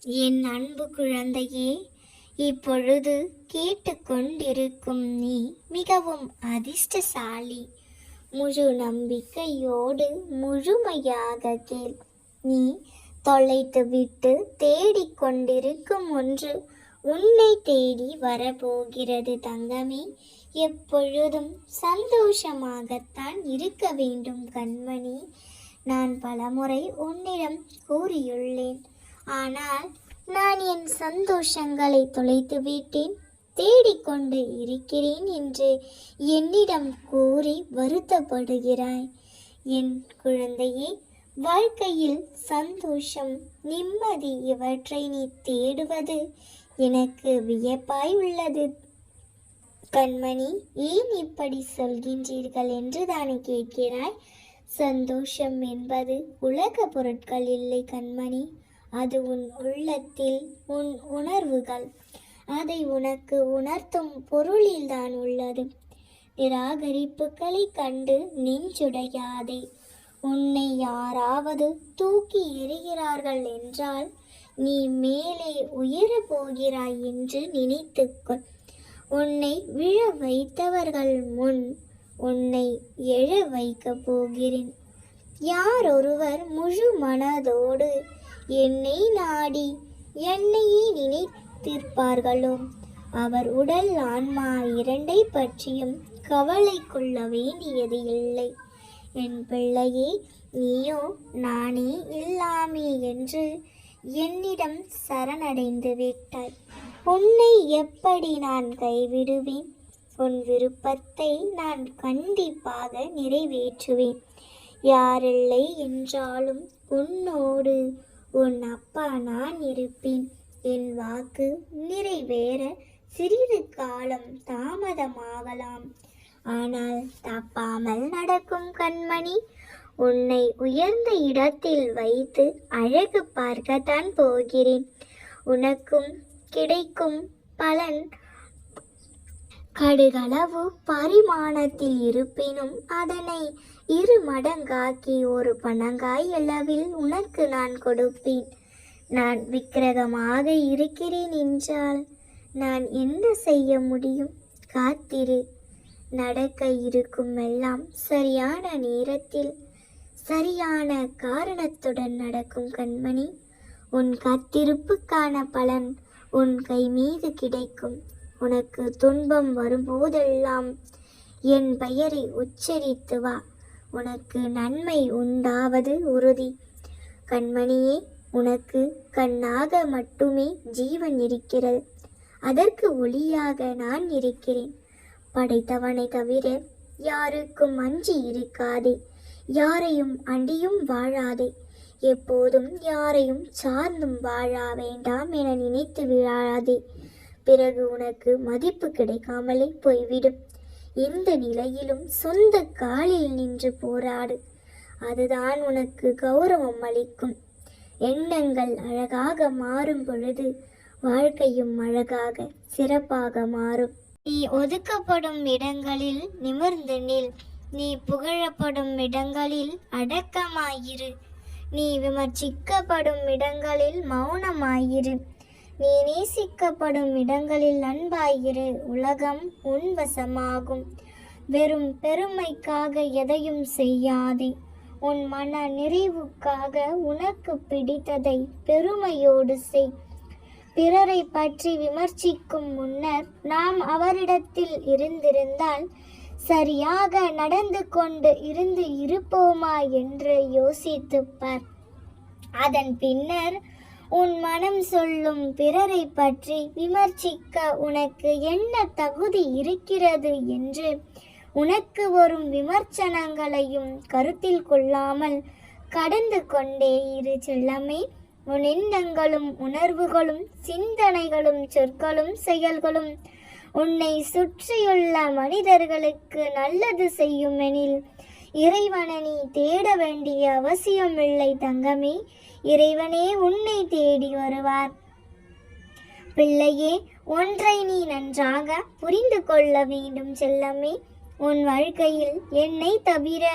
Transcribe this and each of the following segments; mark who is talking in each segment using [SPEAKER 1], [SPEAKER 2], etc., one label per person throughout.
[SPEAKER 1] என் அன்பு குழந்தையே இப்பொழுது கேட்டுக்கொண்டிருக்கும் நீ மிகவும் அதிர்ஷ்டசாலி. முழு நம்பிக்கையோடு முழுமையாக கேள். நீ தொலைத்து விட்டு தேடிக்கொண்டிருக்கும் ஒன்று உன்னை தேடி வரப்போகிறது தங்கமே. எப்பொழுதும் சந்தோஷமாகத்தான் இருக்க வேண்டும் கண்மணி. நான் பலமுறை உன்னிடம் கூறியுள்ளேன். ஆனால் நான் என் சந்தோஷங்களை தொலைத்து விட்டேன் தேடிக்கொண்டு இருக்கிறேன் என்று என்னிடம் கூறி வருத்தப்படுகிறாய். என் குழந்தையே வாழ்க்கையில் சந்தோஷம் நிம்மதி இவற்றை நீ தேடுவது எனக்கு வியப்பாய் உள்ளது. கண்மணி ஏன் இப்படி சொல்கின்றீர்கள் என்று தானே கேட்கிறாய். சந்தோஷம் என்பது உலக பொருட்கள் இல்லை கண்மணி. அது உன் உள்ளத்தில் உன் உணர்வுகள். அதை உனக்கு உணர்த்தும் பொருளில்தான் உள்ளது. நிராகரிப்புகளை கண்டு நெஞ்சுடையாதே உன்னை யாராவது தூக்கி எறிகிறார்கள் என்றால் நீ மேலே உயரப் போகிறாய் என்று நினைத்துக்கொள். உன்னை விழ வைத்தவர்கள் முன் உன்னை எழ வைக்கப் போகிறேன். யார் ஒருவர் முழு மனதோடு என்னை நாடி என்னையே நினைத்திருப்பார்களோ? அவர் உடல் ஆன்மா இரண்டை பற்றியும் கவலை கொள்ள வேண்டியது இல்லை. என் பிள்ளையே நீயோ நானே இல்லாமே என்று என்னிடம் சரணடைந்து விட்டாய். உன்னை எப்படி நான் கைவிடுவேன்? உன் விருப்பத்தை நான் கண்டிப்பாக நிறைவேற்றுவேன். யாரில்லை என்றாலும் உன்னோடு உன் அப்பா நான் இருப்பேன். என் வாக்கு நிறைவேற சிறிது காலம் தாமதமாகலாம். ஆனால் தப்பாமல் நடக்கும் கண்மணி உன்னை உயர்ந்த இடத்தில் வைத்து அழகு பார்க்கத்தான் போகிறேன். உனக்கும் கிடைக்கும் பலன் கடுகளவு பரிமாணத்தில் இருப்பினும் அதனை இரு மடங்காக்கி ஒரு பணங்காய் அளவில் உனக்கு நான் கொடுப்பேன். நான் விக்கிரகமாக இருக்கிறேன் என்றால் நான் என்ன செய்ய முடியும்? காத்திரு. நடக்க இருக்கும் எல்லாம் சரியான நேரத்தில் சரியான காரணத்துடன் நடக்கும் கண்மணி. உன் காத்திருப்புக்கான பலன் உன் கை மீது கிடைக்கும். உனக்கு துன்பம் வரும்போதெல்லாம் என் பெயரை உச்சரித்து வா. உனக்கு நன்மை உண்டாவது உறுதி. கண்மணியே உனக்கு கண்ணாக மட்டுமே ஜீவன் இருக்கிறது. அதற்கு ஒளியாக நான் இருக்கிறேன். படைத்தவனை தவிர யாருக்கும் அஞ்சி இருக்காதே. யாரையும் அண்டியும் வாழாதே. எப்போதும் யாரையும் சார்ந்தும் வாழா வேண்டாம் என நினைத்து விழாதே. பிறகு உனக்கு மதிப்பு கிடைக்காமலே போய்விடும். எந்த நிலையிலும் சொந்த காலில் நின்று போராடு. அதுதான் உனக்கு கௌரவம் அளிக்கும். எண்ணங்கள் அழகாக மாறும் பொழுது வாழ்க்கையும் அழகாக சிறப்பாக மாறும். நீ ஒதுக்கப்படும் இடங்களில் நிமிர்ந்து நில். நீ புகழப்படும் இடங்களில் அடக்கமாயிரு. நீ விமர்சிக்கப்படும் இடங்களில் மௌனமாயிரு. நீ நேசிக்கப்படும் இடங்களில் அன்பாயிரு உலகம் உன் வசமாகும். வெறும் பெருமைக்காக எதையும் செய்யாதே. உன் மன நிறைவுக்காக உனக்கு பிடித்ததை பெருமையோடு செய். பிறரை பற்றி விமர்சிக்கும் முன்னர் நாம் அவரிடத்தில் இருந்திருந்தால் சரியாக நடந்து கொண்டு இருந்து இருப்போமா என்று யோசித்துப்பார் அதன் பின்னர் உன் மனம் சொல்லும் பிறரை பற்றி விமர்சிக்க உனக்கு என்ன தகுதி இருக்கிறது என்று உனக்கு வரும் விமர்சனங்களையும் கருத்தில் கொள்ளாமல் கடந்து கொண்டே இரு செல்லமே உன் எண்ணங்களும் உணர்வுகளும் சிந்தனைகளும் சொற்களும் செயல்களும் உன்னை சுற்றியுள்ள மனிதர்களுக்கு நல்லது செய்யுமெனில் இறைவனை நீ தேட வேண்டிய அவசியமில்லை தங்கமே. இறைவனே உன்னை தேடி வருவார். பிள்ளையே ஒன்றை நீ நன்றாக புரிந்து கொள்ள வேண்டும் செல்லமே. உன் வாழ்க்கையில் என்னை தவிர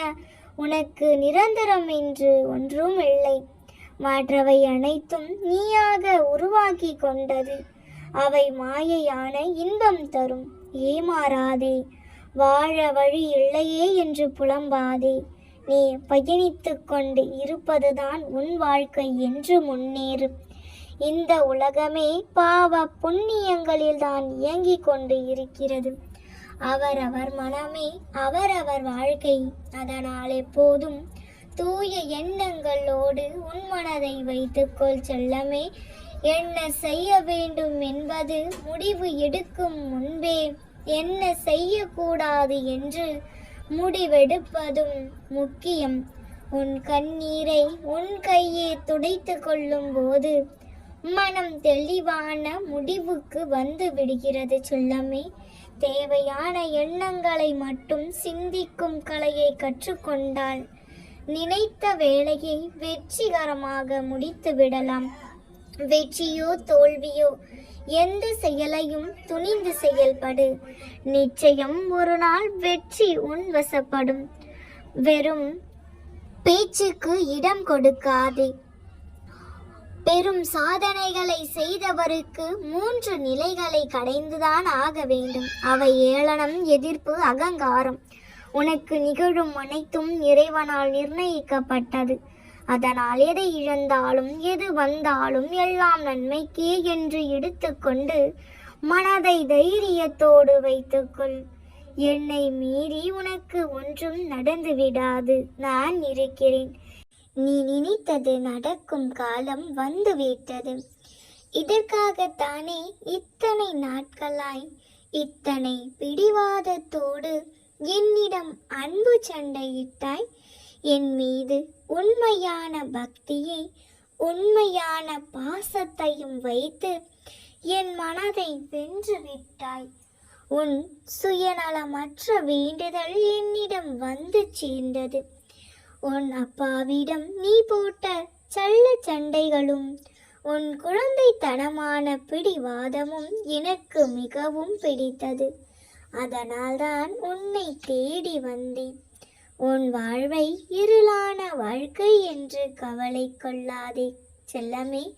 [SPEAKER 1] உனக்கு நிரந்தரம் என்று ஒன்றும் இல்லை. மற்றவை அனைத்தும் நீயாக உருவாக்கி கொண்டது. அவை மாயையான இன்பம் தரும். ஏமாறாதே வாழ வழி இல்லையே என்று புலம்பாதே. நீ பயணித்து கொண்டு இருப்பதுதான் உன் வாழ்க்கை என்று முன்னேறு இந்த உலகமே பாவ புண்ணியங்களில்தான் இயங்கிக் கொண்டு இருக்கிறது. அவரவர் மனமே அவரவர் வாழ்க்கை. அதனால் எப்போதும் தூய எண்ணங்களோடு உன் மனதை வைத்துக்கொள் செல்லமே. என்ன செய்ய வேண்டும் என்பது முடிவு எடுக்கும் முன்பே என்ன செய்யக்கூடாது என்று முடிவெடுப்பதும் முக்கியம். உன் கண்ணீரை உன் கையே துடைத்து கொள்ளும் போது மனம் தெளிவான முடிவுக்கு வந்து விடுகிறது சொல்லமே. தேவையான எண்ணங்களை மட்டும் சிந்திக்கும் கலையை கற்றுக்கொண்டால் நினைத்த வேலையை வெற்றிகரமாக முடித்து விடலாம் வெற்றியோ தோல்வியோ எந்த செயலையும் துணிந்து செயல்படு. நிச்சயம் ஒரு நாள் வெற்றி உன் வசப்படும். வெறும் பேச்சுக்கு இடம் கொடுக்காதே. பெரும் சாதனைகளை செய்தவருக்கு மூன்று நிலைகளை கடைந்துதான் ஆக வேண்டும். அவை ஏளனம் எதிர்ப்பு அகங்காரம். உனக்கு நிகழும் அனைத்தும் இறைவனால் நிர்ணயிக்கப்பட்டது. அதனால் எதை இழந்தாலும் எது வந்தாலும் எல்லாம் நன்மைக்கே என்று எடுத்துக்கொண்டு மனதை தைரியத்தோடு வைத்துக்கொள். என்னை மீறி உனக்கு ஒன்றும் நடந்து விடாது நான் இருக்கிறேன். நீ நினைத்தது நடக்கும் காலம் வந்துவிட்டது. இதற்காகத்தானே இத்தனை நாட்களாய் இத்தனை பிடிவாதத்தோடு என்னிடம் அன்பு சண்டையிட்டாய். என் மீது உண்மையான பக்தியை உண்மையான பாசத்தையும் வைத்து என் மனதை வென்று விட்டாய். உன் சுயநலமற்ற வேண்டுதல் என்னிடம் வந்து சேர்ந்தது. உன் அப்பாவிடம் நீ போட்ட சல்ல சண்டைகளும் உன் குழந்தைத்தனமான பிடிவாதமும் எனக்கு மிகவும் பிடித்தது. அதனால்தான் உன்னை தேடி வந்தேன். உன் வாழ்வை இருளான வாழ்க்கை என்று கவலை கொள்ளாதே. செல்லமே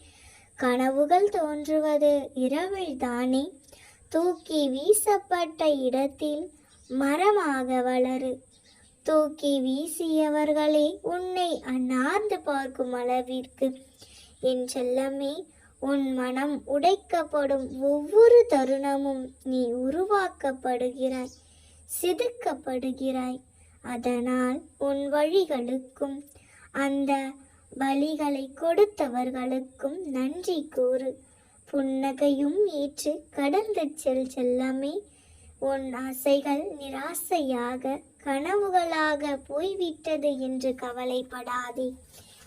[SPEAKER 1] கனவுகள் தோன்றுவது இரவில் தானே. தூக்கி வீசப்பட்ட இடத்தில் மரமாக வளரு. தூக்கி வீசியவர்களே உன்னை அண்ணார்ந்து பார்க்கும் அளவிற்கு. என் செல்லமே உன் மனம் உடைக்கப்படும் ஒவ்வொரு தருணமும் நீ உருவாக்கப்படுகிறாய் செதுக்கப்படுகிறாய். அதனால் உன் வழிகளுக்கும் அந்த பலிகளை கொடுத்தவர்களுக்கும் நன்றி கூறு. புன்னகையும் ஏற்று கடந்து செல் செல்லமே. உன் ஆசைகள் நிராசையாக கனவுகளாக போய்விட்டது என்று கவலைப்படாதே.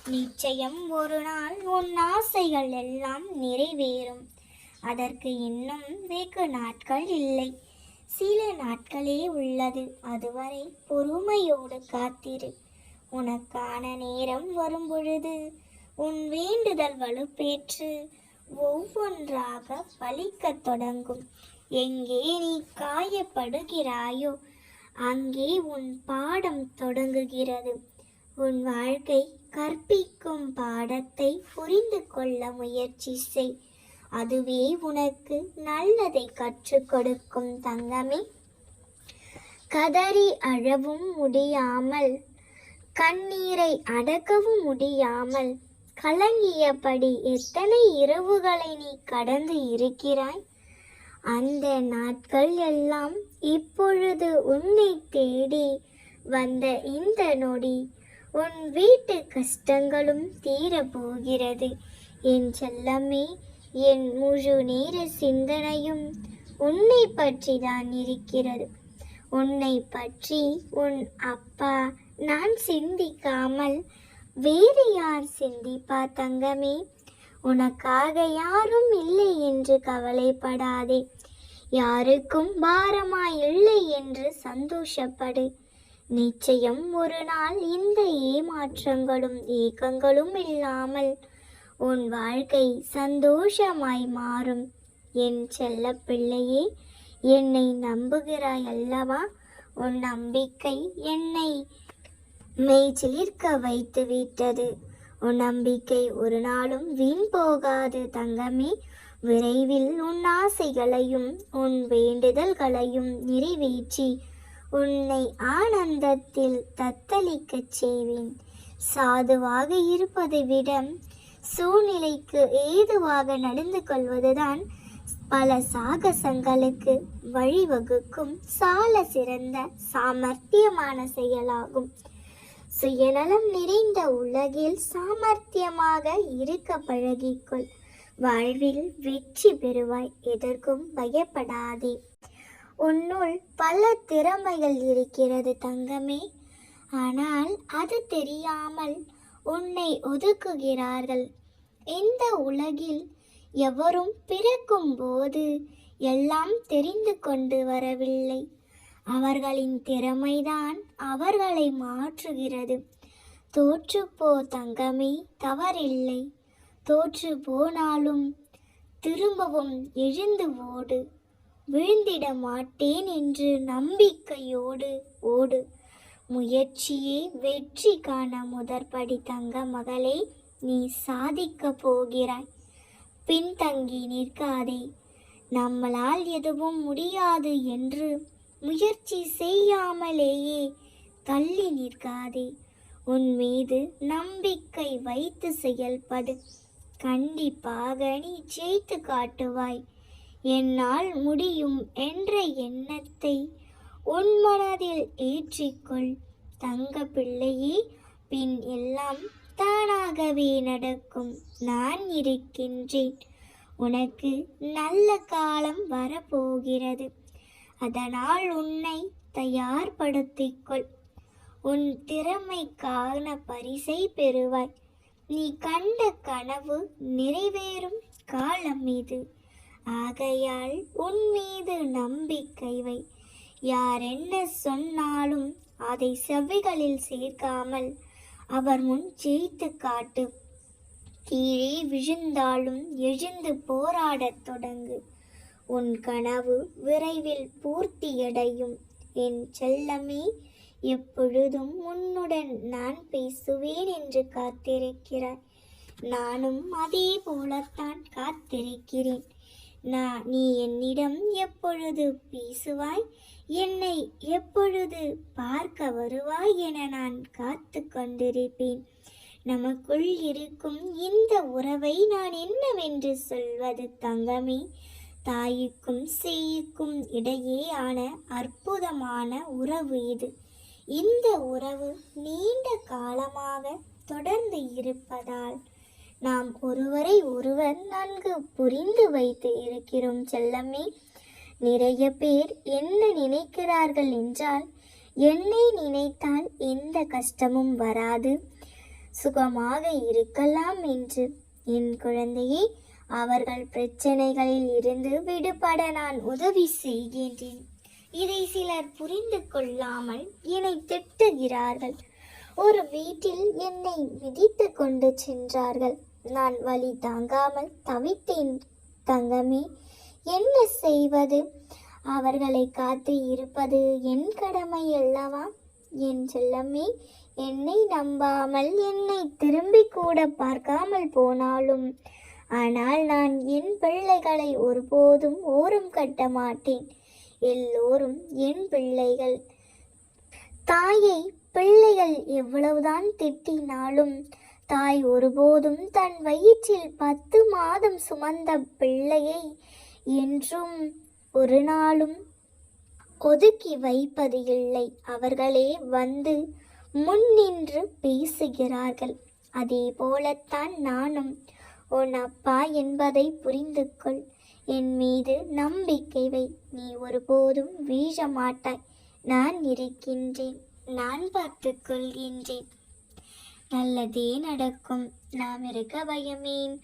[SPEAKER 1] நிச்சயம் ஒரு நாள் உன் ஆசைகள் எல்லாம் நிறைவேறும். அதற்கு இன்னும் வெகு நாட்கள் இல்லை. சில நாட்களே உள்ளது. அதுவரை பொறுமையோடு காத்திரு. உனக்கான நேரம் வரும் பொழுது உன் வேண்டுதல் வலுப்பேற்று ஒவ்வொன்றாக பலிக்கத் தொடங்கும். எங்கே நீ காயப்படுகிறாயோ அங்கே உன் பாடம் தொடங்குகிறது. உன் வாழ்க்கை கற்பிக்கும் பாடத்தை புரிந்து கொள்ள முயற்சி செய். அதுவே உனக்கு நல்லதை கற்றுக் கொடுக்கும் தங்கமே. கதறி அழவும் முடியாமல் கண்ணீரை அடக்கவும் முடியாமல் கலங்கியபடி எத்தனை இரவுகளை நீ கடந்து இருக்கிறாய்? அந்த நாட்கள் எல்லாம் இப்பொழுது உன்னை தேடி வந்த இந்த நொடி உன் வீட்டு கஷ்டங்களும் தீரப்போகிறது என் செல்லமே என் முழு நேர சிந்தனையும் உன்னை பற்றி தான் இருக்கிறது. உன்னை பற்றி உன் அப்பா நான் சிந்திக்காமல் வேறு யார் சிந்திப்பா தங்கமே? உனக்காக யாரும் இல்லை என்று கவலைப்படாதே. யாருக்கும் பாரமா இல்லை என்று சந்தோஷப்படு. நிச்சயம் ஒரு நாள் இந்த ஏமாற்றங்களும் ஏக்கங்களும் இல்லாமல் உன் வாழ்க்கை சந்தோஷமாய் மாறும். என் செல்ல பிள்ளையே என்னை நம்புகிறாய் அல்லவா? உன் நம்பிக்கை என்னை மெய்ச்சிலிர்க்க வைத்து விட்டது. உன் நம்பிக்கை ஒரு நாளும் வீண் போகாது தங்கமே. விரைவில் உன் ஆசைகளையும் உன் வேண்டுதல்களையும் நிறைவேற்றி உன்னை ஆனந்தத்தில் தத்தளிக்கச் செய்வேன். சாதுவாக இருப்பதை விட சூழ்நிலைக்கு ஏதுவாக நடந்து கொள்வதுதான் பல சாகசங்களுக்கு வழிவகுக்கும் சால சிறந்த சாமர்த்தியமான செயலாகும். சுயநலம் நிறைந்த உலகில் சாமர்த்தியமாக இருக்க பழகிக்கொள். வாழ்வில் வெற்றி பெறுவாய் எதற்கும் பயப்படாதே. உன்னுள் பல திறமைகள் இருக்கிறது தங்கமே. ஆனால் அது தெரியாமல் உன்னை ஒதுக்குகிறார்கள். இந்த உலகில் எவரும் பிறக்கும் போது எல்லாம் தெரிந்து கொண்டு வரவில்லை. அவர்களின் திறமைதான் அவர்களை மாற்றுகிறது. தோற்றுப்போ தங்கமே தவறில்லை. தோற்று போனாலும் திரும்பவும் எழுந்து ஓடு. விழுந்திட மாட்டேன் என்று நம்பிக்கையோடு ஓடு. முயற்சியே வெற்றி காண முதற்படி தங்க மகளே நீ சாதிக்க போகிறாய். பின்தங்கி நிற்காதே. நம்மளால் எதுவும் முடியாது என்று முயற்சி செய்யாமலேயே தள்ளி நிற்காதே. உன் மீது நம்பிக்கை வைத்து செயல்படு. கண்டிப்பாக நீ ஜெயித்து காட்டுவாய். என்னால் முடியும் என்ற எண்ணத்தை உன் மனதில் ஏற்றிக்கொள். தங்க பிள்ளையே பின் எல்லாம் தானாகவே நடக்கும். நான் இருக்கின்றேன். உனக்கு நல்ல காலம் வரப்போகிறது. அதனால் உன்னை தயார்படுத்திக்கொள். உன் திறமைக்கான பரிசை பெறுவாய். நீ கண்ட கனவு நிறைவேறும் காலம் இது ஆகையால் உன் மீது நம்பிக்கை வை. யார் என்ன சொன்னாலும் அதை செவிகளில் சேர்க்காமல் அவர் முன் ஜெயித்து காட்டு. கீழே விழுந்தாலும் எழுந்து போராடத் தொடங்கு. உன் கனவு விரைவில் பூர்த்தியடையும். என் செல்லமே எப்பொழுதும் உன்னுடன் நான் பேசுவேன் என்று காத்திருக்கிறாய். நானும் அதே போலத்தான் காத்திருக்கிறேன். நான் நீ என்னிடம் எப்பொழுது பேசுவாய்? என்னை எப்பொழுது பார்க்க வருவாய் என நான் காத்து கொண்டிருப்பேன். நமக்குள் இருக்கும் இந்த உறவை நான் என்னவென்று சொல்வது தங்கமே? தாய்க்கும் சேய்க்கும் இடையேயான அற்புதமான உறவு இது. இந்த உறவு நீண்ட காலமாக தொடர்ந்து இருப்பதால் நாம் ஒருவரை ஒருவர் நன்கு புரிந்து வைத்து இருக்கிறோம் செல்லமே. நிறைய பேர் என்ன நினைக்கிறார்கள் என்றால் என்னை நினைத்தால் எந்த கஷ்டமும் வராது. சுகமாக இருக்கலாம் என்று. என் குழந்தையை அவர்கள் பிரச்சனைகளில் இருந்து விடுபட நான் உதவி செய்கின்றேன். இதை சிலர் புரிந்து கொள்ளாமல் என்னை திட்டுகிறார்கள். ஒரு வீட்டில் என்னை மிதித்து கொண்டு சென்றார்கள். நான் வழி தாங்காமல் தவித்தேன். தங்கமே என்ன செய்வது? அவர்களை காத்து இருப்பது என் கடமை அல்லவா? என் செல்லமே என்னை நம்பாமல் என்னை திரும்பி கூட பார்க்காமல் போனாலும். ஆனால் நான் என் பிள்ளைகளை ஒருபோதும் ஓரம் கட்ட மாட்டேன். எல்லோரும் என் பிள்ளைகள். தாயை பிள்ளைகள் எவ்வளவுதான் திட்டினாலும் தாய் ஒருபோதும் தன் வயிற்றில் பத்து மாதம் சுமந்த பிள்ளையை என்றும் ஒரு நாளும் ஒதுக்கி வைப்பது இல்லை. அவர்களே வந்து முன் நின்று பேசுகிறார்கள். அதே போலத்தான் நானும். உன் அப்பா என்பதை புரிந்து கொள் என் மீது நம்பிக்கை வை. நீ ஒருபோதும் வீழ மாட்டாய். நான் இருக்கின்றேன். நான் பார்த்து கொள்கின்றேன். நல்லதே நடக்கும். நாம் இருக்க பயமேன்.